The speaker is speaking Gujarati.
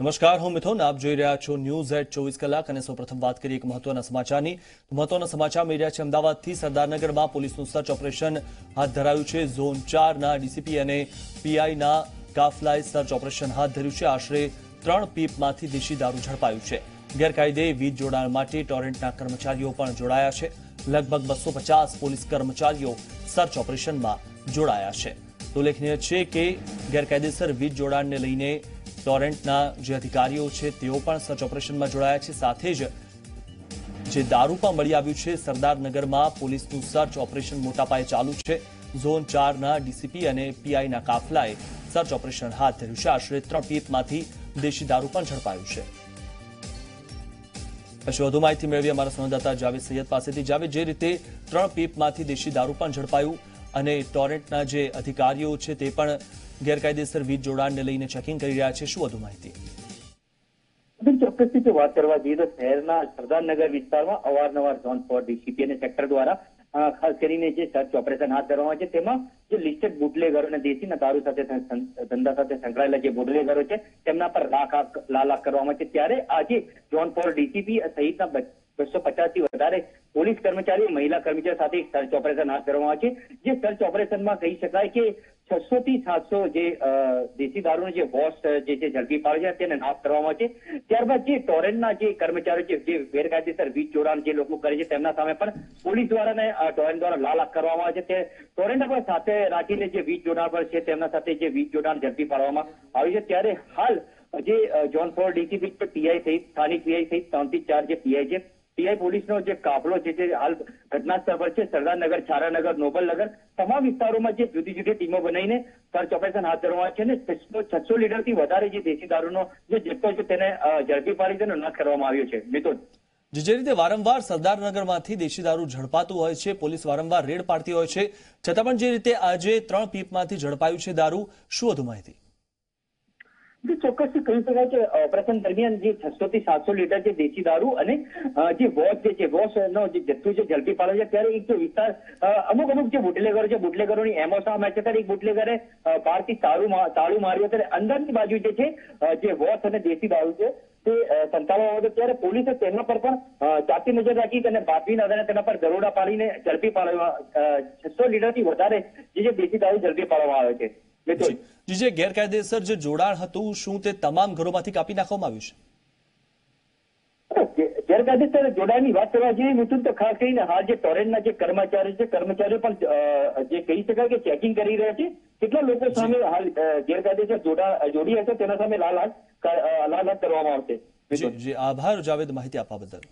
નમસ્કાર, હું મિથુન. આપ જોઈ રહ્યા છો ન્યૂઝ એટ ચોવીસ કલાક અને સૌપ્રથમ વાત કરીએ એક મહત્વના સમાચારની. મહત્વના સમાચાર મળી રહ્યા છે અમદાવાદથી. સરદારનગરમાં પોલીસનું સર્ચ ઓપરેશન હાથ ધરાયું છે. ઝોન ચારના ડીસીપી અને પીઆઈના કાફલાએ સર્ચ ઓપરેશન હાથ ધર્યું છે. આશરે ત્રણ પીપમાંથી દેશી દારૂ ઝડપાયું છે. ગેરકાયદે વીજ જોડાણ માટે ટોરેન્ટના કર્મચારીઓ પણ જોડાયા છે. લગભગ બસો પોલીસ કર્મચારીઓ સર્ચ ઓપરેશનમાં જોડાયા છે. ઉલ્લેખનીય છે કે ગેરકાયદેસર વીજ જોડાણને લઈને ટોરેન્ટના જે અધિકારીઓ છે, તેઓ પણ સર્ચ ઓપરેશનમાં જોડાયા છે. સાથે જ જે દારૂ પણ મળી આવ્યું છે, સરદારનગરમાં પોલીસનું સર્ચ ઓપરેશન મોટા પાયે ચાલુ છે. ઝોન ચારના ડીસીપી અને પીઆઈના કાફલાએ સર્ચ ઓપરેશન હાથ ધર્યું છે. આશરે ત્રણ પીપમાંથી દેશી દારૂ પણ ઝડપાયું છે. પછી વધુ માહિતી મેળવી અમારા સંવાદદાતા જાવેદ સૈયદ પાસેથી. જાવેદ, જે રીતે ત્રણ પીપમાંથી દેશી દારૂ પણ ઝડપાયું અને ટોરેન્ટના જે અધિકારીઓ છે તે પણ ગેરકાયદેસર વીજ જોડાણને લઈને ચેકિંગ કરી રહ્યા છે. શું વધુ માહિતી? ચોક્કસથી ચોક્કસ વાત કરવા જઈએ તો શહેરના સરદારનગર વિસ્તારમાં અવારનવાર ઝોન ફોર ડીસીપી અને સેક્ટર દ્વારા ખાસ કરીને જે સર્ચ ઓપરેશન હાથ ધરવામાં છે, તેમાં જે લિસ્ટેડ બુટલેગરો અને દેશી દારૂ સાથે ધંધા સાથે સંકળાયેલા જે બુટલેગરો છે, તેમના પર લાખ લાલાખ કરવામાં છે. ત્યારે આજે ઝોન ફોર ડીસીપી સહિતના બસો પચાસથી વધારે પોલીસ કર્મચારી મહિલા કર્મચારી સાથે એક સર્ચ ઓપરેશન હાથ ધરવામાં આવે છે. જે સર્ચ ઓપરેશનમાં કહી શકાય કે છસો થી સાતસો જે અ, દેશી દારૂનો જે વોશ જે છે ઝડપી પાડે છે તેને નાશ કરવામાં આવે છે. ત્યારબાદ જે ટોરેન્ટના જે કર્મચારીઓ છે જે ગેરકાયદેસર વીજ જોડાણ જે લોકો કરે છે તેમના સામે પણ પોલીસ દ્વારા ને અ, ટોરેન્ટ દ્વારા લાલાક કરવામાં આવે છે. તે ટોરેન્ટ પણ સાથે રાખીને જે વીજ જોડાણ પર છે તેમના સાથે જે વીજ જોડાણ ઝડપી પાડવામાં આવ્યું છે. ત્યારે હાલ જે અ, જોન ફોર ડીસીપી પીઆઈ સહિત સ્થાનિક પીઆઈ સહિત ત્રણથી ચાર જે પીઆઈ છે પીઆઈ પોલીસનો જે કાફલો છે, જે હાલ ઘટના પર છે, સરદારનગર, છારાનગર, નોબલનગર, તમામ વિસ્તારોમાં જે જુદી જુદી ટીમો બનાવીને સર્ચ ઓપરેશન હાથ ધરવામાં છે અને છસો લીટરથી વધારે જે દેશી દારૂનો જે જથ્થો છે તેને ઝડપી પાડી તેનો નાશ કરવામાં આવ્યો છે. મિથુન જે રીતે વારંવાર સરદારનગરમાંથી દેશી દારૂ ઝડપાતું હોય છે, પોલીસ વારંવાર રેડ પાડતી હોય છે, છતાં પણ જે રીતે આજે ત્રણ પીપમાંથી ઝડપાયું છે દારૂ, શું વધુ માહિતી? જે ચોક્કસથી કહી શકાય કે ઓપરેશન દરમિયાન જે છસો થી સાતસો લીટર જે દેશી દારૂ અને જે વોચ જે છે વોશ નો જે જથ્થો છે ઝડપી પાડે છે ત્યારે એક જે વિસ્તાર અમુક અમુક જે બુટલેગરો છે બુટલેગરોની એમો સામે છે ત્યારે એક બુટલેગરે બહારથી તાળું તાળું માર્યું ત્યારે અંદરની બાજુ જે છે જે વોચ અને દેશી દારૂ છે તે સંતાડવામાં આવ્યો ત્યારે પોલીસે તેના પર પણ અ, નજર રાખી અને બાતમીના આધારે તેના પર દરોડા પાડીને ઝડપી પાડવામાં છસો લીટરથી વધારે જે દેશી દારૂ ઝડપી પાડવામાં આવ્યો છે. જે. જે ગેરકાયદેસર જે જોડાણ હતું શું તે તમામ ઘરોમાંથી કાપી નાખવામાં આવ્યું છે? ગેરકાયદેસર જોડાણની વાત કરવા જઈએ મિથુન તો ખાસ કરીને હાલ જે ટોરેન્ટના જે કર્મચારી છે કર્મચારીઓ પણ જે કહી શકાય કે ચેકિંગ કરી રહ્યા છે કેટલા લોકો સામે હાલ ગેરકાયદેસર જોડા જોડી હશે તેના સામે લાલ હાથ લાલ હાથ કરવામાં આવશે. જી જી. આભાર જાવેદ માહિતી આપવા બદલ.